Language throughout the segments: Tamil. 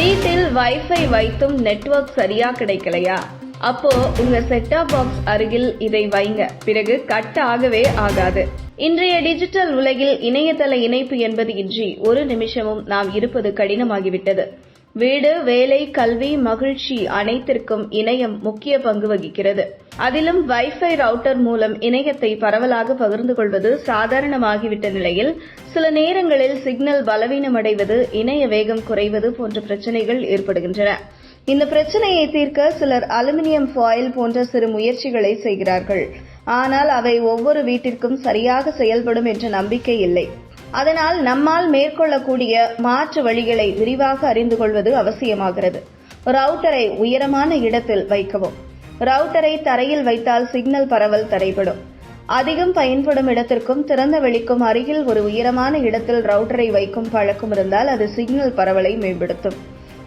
வீட்டில் வைஃபை வைத்தும் நெட்வொர்க் சரியா கிடைக்கலையா? அப்போ உங்க செட்டாப் பாக்ஸ் அருகில் இதை வைங்க. பிறகு கட் ஆகவே ஆகாது. இன்றைய டிஜிட்டல் உலகில் இணையதள இணைப்பு என்பது இன்றி ஒரு நிமிஷமும் நாம் இருப்பது கடினமாகிவிட்டது. வீடு வேலை கல்வி மகிழ்ச்சி அனைத்திற்கும் இணையம் முக்கிய பங்கு வகிக்கிறது. அதிலும் வைஃபை ரவுட்டர் மூலம் இணையத்தை பரவலாக பகிர்ந்து கொள்வது சாதாரணமாகிவிட்ட நிலையில் சில நேரங்களில் சிக்னல் பலவீனமடைவது இணைய வேகம் குறைவது போன்ற பிரச்சனைகள் ஏற்படுகின்றன. இந்த பிரச்சனையை தீர்க்க சிலர் அலுமினியம் ஃபாயில் போன்ற சிறு முயற்சிகளை செய்கிறார்கள். ஆனால் அவை ஒவ்வொரு வீட்டிற்கும் சரியாக செயல்படும் என்ற நம்பிக்கை இல்லை. அதனால் நம்மால் மேற்கொள்ளக்கூடிய மாற்று வழிகளை விரிவாக அறிந்து கொள்வது அவசியமாகிறது. ரவுட்டரை உயரமான இடத்தில் வைக்கவும். ரவுட்டரை தரையில் வைத்தால் சிக்னல் பரவல் தடைபடும். அதிகம் பயன்படும் இடத்திற்கும் திறந்த வெளிக்கும் அருகில் ஒரு உயரமான இடத்தில் ரவுட்டரை வைக்கும் பழக்கம் இருந்தால் அது சிக்னல் பரவலை மேம்படுத்தும்.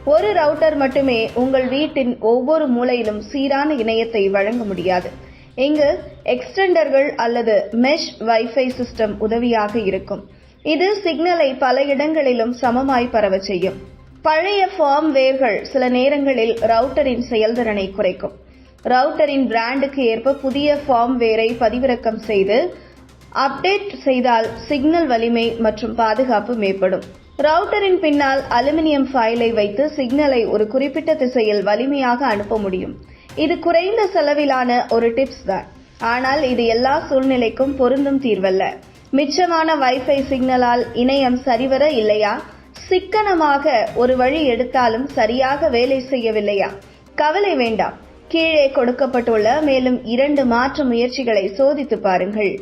ஒரு ரவுட்டர் மட்டுமே உங்கள் வீட்டின் ஒவ்வொரு மூலையிலும் சீரான இணையத்தை வழங்க முடியாது. இங்கு எக்ஸ்டெண்டர்கள் அல்லது மெஷ் வைஃபை சிஸ்டம் உதவியாக இருக்கும். இது சிக்னலை பல இடங்களிலும் சமமாய் பரவ செய்யும். பழைய ஃபார்ம் வேர்கள் சில நேரங்களில் ரவுட்டரின் செயல்திறனை குறைக்கும். ரவுட்டரின் பிராண்டுக்கு ஏற்ப புதிய ஃபார்ம் வேரை பதிவிறக்கம் செய்து அப்டேட் செய்தால் சிக்னல் வலிமை மற்றும் பாதுகாப்பு மேம்படும். ரவுட்டரின் பின்னால் அலுமினியம் ஃபைலை வைத்து சிக்னலை ஒரு குறிப்பிட்ட திசையில் வலிமையாக அனுப்ப முடியும். இது குறைந்த செலவிலான ஒரு டிப்ஸ் தான். ஆனால் இது எல்லா சூழ்நிலைக்கும் பொருந்தும் தீர்வல்ல. மிச்சமான வைஃபை சிக்னலால் இணையம் சரிவர இல்லையா? சிக்கனமாக ஒரு வழி எடுத்தாலும் சரியாக வேலை செய்யவில்லையா? கவலை வேண்டாம். கீழே கொடுக்கப்பட்டுள்ள மேலும் இரண்டு மாற்று முயற்சிகளை சோதித்து பாருங்கள்.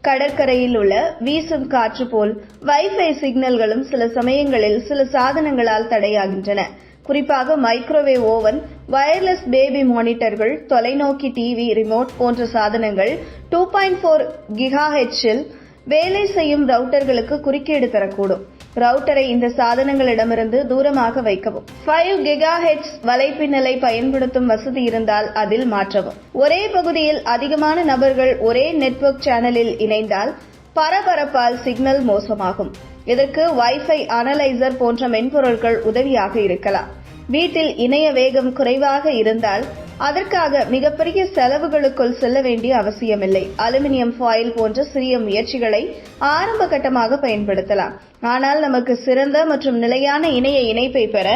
கடற்கரையில் உள்ள வீசும் காற்று போல் வைஃபை சிக்னல்களும் சில சமயங்களில் சில சாதனங்களால் தடையாகின்றன. குறிப்பாக மைக்ரோவேவ் ஓவன் வயர்லெஸ் பேபி மானிட்டர்கள் தொலைநோக்கி டிவி ரிமோட் போன்ற சாதனங்கள் டூ பாயிண்ட் ஃபோர் கிகாஹெச்சில் வேலை செய்யும் ரவுட்டர்களுக்கு குறுக்கீடு தரக்கூடும். ரவுட்டரை இந்த சாதனங்களிடமிருந்து தூரமாக வைக்கவும். ஃபைவ் கிகா ஹெச் வலைப்பின்னலை பயன்படுத்தும் வசதி இருந்தால் அதில் மாற்றவும். ஒரே பகுதியில் அதிகமான நபர்கள் ஒரே நெட்வொர்க் சேனலில் இணைந்தால் பரபரப்பால் சிக்னல் மோசமாகும். இதற்கு வைஃபை அனலைசர் போன்ற மென்பொருட்கள் உதவியாக இருக்கலாம். வீட்டில் இணைய வேகம் குறைவாக இருந்தால் அதற்காக மிகப்பெரிய செலவுகளுக்குள் செல்ல வேண்டிய அவசியமில்லை. அலுமினியம் ஃபாயில் போன்ற சிறிய முயற்சிகளை ஆரம்ப கட்டமாக பயன்படுத்தலாம். ஆனால் நமக்கு சிறந்த மற்றும் நிலையான இணைய இணைப்பை பெற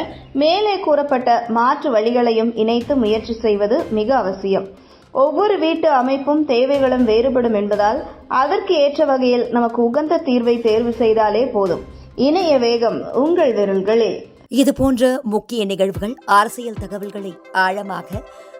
மேலே கூறப்பட்ட மாற்று வழிகளையும் இணைத்து முயற்சி செய்வது மிக அவசியம். ஒவ்வொரு வீட்டு அமைப்பும் தேவைகளும் வேறுபடும் என்பதால் அதற்கு ஏற்ற வகையில் நமக்கு உகந்த தீர்வை தேர்வு செய்தாலே போதும். இணைய வேகம் உங்கள் விரல்களில் இது போன்ற முக்கிய நிகழ்வுகள் அரசியல் தகவல்களை ஆழமாக